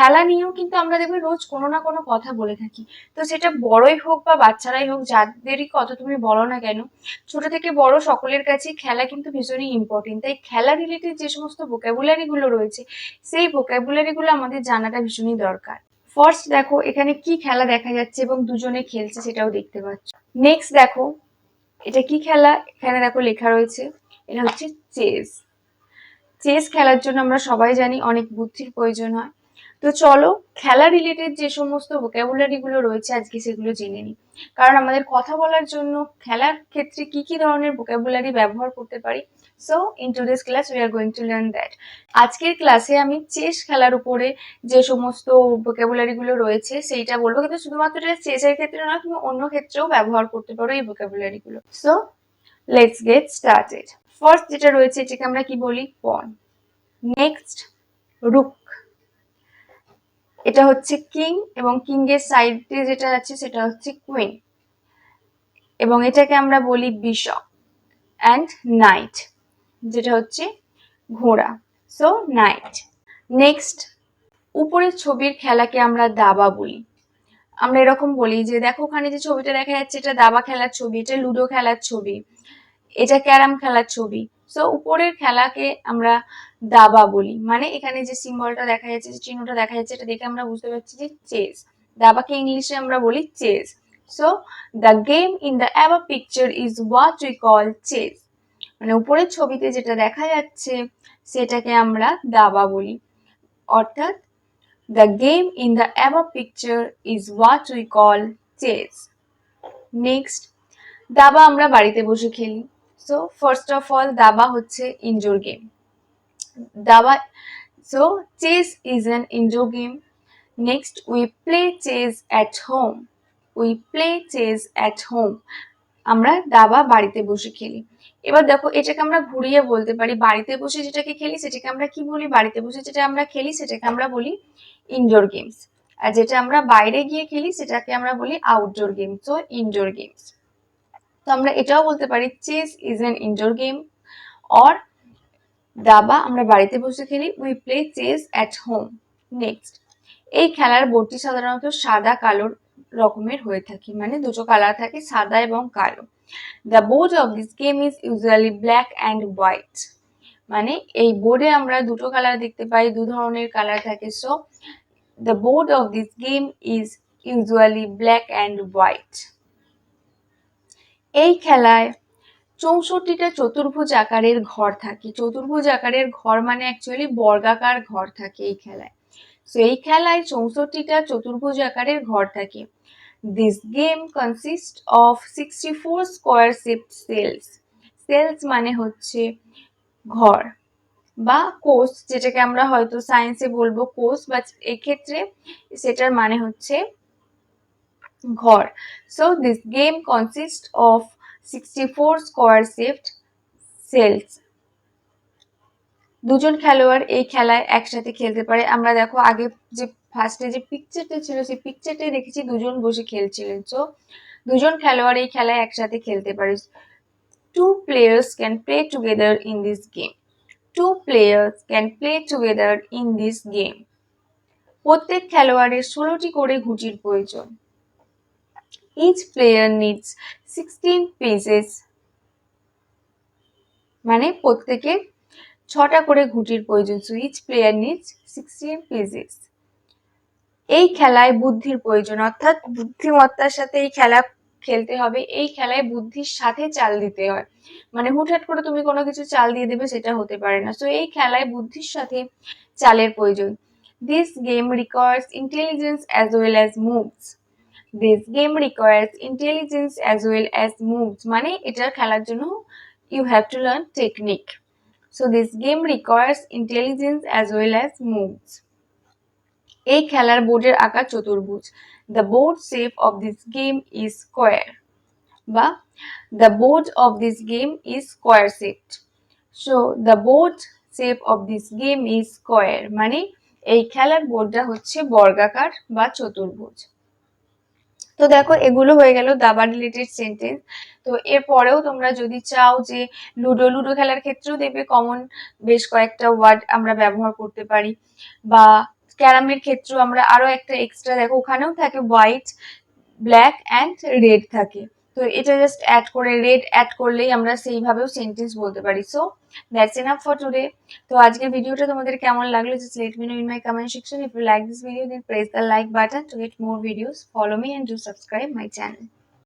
খেলা নিয়েও কিন্তু আমরা দেখবে রোজ কোনো না কোনো কথা বলে থাকি। তো সেটা বড়ই হোক বা বাচ্চারাই হোক, যাদেরই কথা তুমি বলো না কেন, ছোট থেকে বড় সকলের কাছেই খেলা কিন্তু ভীষণই ইম্পর্টেন্ট তাই খেলা রিলেটেড যে সমস্ত ভোকাবুলারি গুলো রয়েছে, সেই ভোকাবুলারি গুলো আমাদের জানাটা ভীষণই দরকার। ফার্স্ট দেখো, এখানে কি খেলা দেখা যাচ্ছে এবং দুজনে খেলছে সেটাও দেখতে পাচ্ছ। নেক্সট দেখো, এটা কি খেলা? এখানে দেখো লেখা রয়েছে, এটা হচ্ছে চেস চেস খেলার জন্য আমরা সবাই জানি অনেক বুদ্ধির প্রয়োজন হয়। তো চলো, খেলা রিলেটেড যে সমস্ত ভোকাবুলারি গুলো রয়েছে আজকে সেগুলো জেনে নিই। কারণ আমাদের কথা বলার জন্য খেলার ক্ষেত্রে কি কি ধরনের ভোকাবুলারি ব্যবহার করতে পারি? So in today's class we are going to learn that আজকের ক্লাসে আমি চেস খেলার উপরে যে সমস্ত ভোকাবুলারি গুলো রয়েছে সেইটা বলব। কিন্তু শুধুমাত্র এটা চেসের ক্ষেত্রে নয়, তুমি অন্য ক্ষেত্রেও ব্যবহার করতে পারো এই ভোকাবুলারি গুলো। So let's get started first যেটা রয়েছে এটাকে আমরা কি বলি? পন নেক্সট রুক এটা হচ্ছে কিং এবং কিং এর সাইডে যেটা আছে সেটা হচ্ছে কুইন এবং এটাকে আমরা বলি বিশপ অ্যান্ড নাইট যেটা হচ্ছে ঘোড়া। সো নাইট নেক্সট উপরের ছবির খেলাকে আমরা দাবা বলি। আমরা এরকম বলি যে, দেখো ওখানে যে ছবিটা দেখা যাচ্ছে, এটা দাবা খেলার ছবি, এটা লুডো খেলার ছবি, এটা ক্যারাম খেলার ছবি। সো উপরের খেলাকে আমরা দাবা বলি। মানে এখানে যে সিম্বলটা দেখা যাচ্ছে, যে চিহ্নটা দেখা যাচ্ছে, এটা দেখে আমরা বুঝতে পারছি যে চেস দাবাকে ইংলিশে আমরা বলি chess so the game in the above picture is what we call chess মানে উপরের ছবিতে যেটা দেখা যাচ্ছে, সেটাকে আমরা দাবা বলি। অর্থাৎ the game in the above picture is what we call chess next দাবা আমরা বাড়িতে বসে খেলি। সো ফার্স্ট অফ অল দাবা হচ্ছে ইনডোর গেম দাবা so chess is an indoor game next we play chess at home we play chess at home আমরা দাবা বাড়িতে বসে খেলি। এবার দেখো, এটাকে আমরা ঘুরিয়ে বলতে পারি। বাড়িতে বসে যেটাকে খেলি, সেটাকে আমরা কি বলি? বাড়িতে বসে যেটা আমরা খেলি, সেটাকে আমরা বলি ইনডোর গেমস আর যেটা আমরা বাইরে গিয়ে খেলি, সেটাকে আমরা বলি আউটডোর গেমস তো ইনডোর গেমস তো আমরা এটাও বলতে পারি chess is an indoor game or দাবা আমরা বাড়িতে বসে খেলি we play chess at home next এই খেলার বোর্ডটি সাধারণত সাদা, কালো রকমের হয়ে থাকে মানে দুটো কালার থাকে, সাদা এবং কালো। The board of this game is usually black and white মানে এই বোর্ডে আমরা দুটো কালার দেখতে পাই, দু ধরনের কালার থাকে। So the board of this game is usually black and white এই খেলায় চৌষট্টিটা চতুর্ভুজ আকারের ঘর থাকে। চতুর্ভুজ আকারের ঘর মানে অ্যাকচুয়ালি বর্গাকার ঘর থাকে এই খেলায়। তো এই খেলায় চৌষট্টিটা চতুর্ভুজ আকারের ঘর থাকে। This game consist of sixty four square shift cells cells মানে হচ্ছে ঘর বা কোষ, যেটাকে আমরা হয়তো সায়েন্সে বলব কোষ বা এক্ষেত্রে সেটার মানে হচ্ছে ঘর। So this game consist of sixty four square shift cells দুজন খেলোয়াড় এই খেলায় একসাথে খেলতে পারে। আমরা দেখো আগে যে ফার্স্টে যে পিকচারটা ছিল, সেই পিকচারটাই দেখেছি, দুজন বসে খেলছিলেন। সো দুজন খেলোয়াড় এই খেলায় একসাথে খেলতে পারে। Two players can play together in this game two players can play together in this game প্রত্যেক খেলোয়াড়ের ষোলোটি করে ঘুঁটির প্রয়োজন। Each player needs sixteen pieces মানে প্রত্যেকে ছটা করে ঘুঁটির প্রয়োজন। So each player needs sixteen pieces এই খেলায় বুদ্ধির প্রয়োজন, অর্থাৎ বুদ্ধিমত্তার সাথে এই খেলা খেলতে হবে। এই খেলায় বুদ্ধির সাথে চাল দিতে হয়। মানে হুটহাট করে তুমি কোনো কিছু চাল দিয়ে দেবে, সেটা হতে পারে না। সো এই খেলায় বুদ্ধির সাথে চালের প্রয়োজন। This game requires intelligence as well as moves this game requires intelligence as well as moves মানে এটা খেলার জন্য you have to learn technique so this game requires intelligence as well as moves এই খেলার বোর্ডের আকার চতুর্ভুজ। The board shape of this game is square বা the board of this game is square shaped so the board shape of this game is square মানে এই খেলার বোর্ডটা হচ্ছে বর্গাকার বা চতুর্ভুজ। তো দেখো, এগুলো হয়ে গেল দাবা রিলেটেড সেন্টেন্স তো এরপরেও তোমরা যদি চাও যে লুডো লুডো খেলার ক্ষেত্রেও দেখবে কমন বেশ কয়েকটা ওয়ার্ড আমরা ব্যবহার করতে পারি। বা ক্যারামের ক্ষেত্রেও আমরা আরও একটা এক্সট্রা দেখো, ওখানেও থাকে হোয়াইট ব্ল্যাক অ্যান্ড রেড থাকে। তো এটা জাস্ট অ্যাড করে রেড অ্যাড করলেই আমরা সেইভাবেও সেন্টেন্স বলতে পারি। So that's enough for today তো আজকের ভিডিওটা তোমাদের কেমন লাগল just let me know in my comment section if you like this video then press the like button to get more videos follow me and do subscribe my channel